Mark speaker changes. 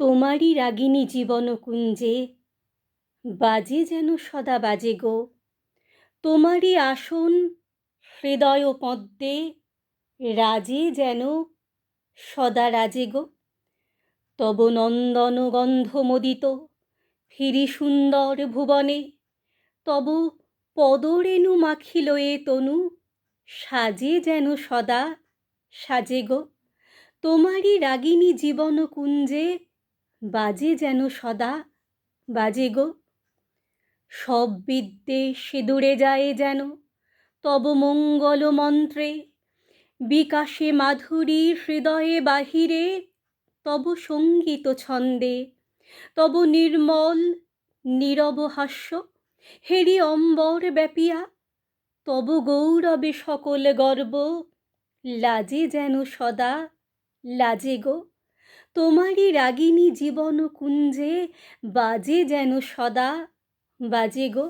Speaker 1: তোমারই রাগিনী জীবন কুঞ্জে বাজে যেন সদা বাজে গো। তোমারই আসন হৃদয় পদ্মে রাজে যেন সদা রাজে গো। তব নন্দন গন্ধ মদিত ফিরি সুন্দর ভুবনে, তব পদরেণু মাখিল এ তনু সাজে যেন সদা সাজে গো। তোমারই রাগিনী জীবন কুঞ্জে বাজে যেন সদা, বাজে গো। সব বিদ্বেষ সিঁদুরে যায় যেন, তব মঙ্গল মন্ত্রে। বিকাশে মাধুরী হৃদয়ে বাহিরে, তব সংগীত ছন্দে। তব নির্মল, নীরব হাস্য, হেরি অম্বর ব্যাপিয়া। তব গৌরবে সকল গর্ব, লাজে যেন সদা, লাজে গো। তোমারই রাগিনী জীবন কুঞ্জে বাজে যেন সদা। বাজে গো।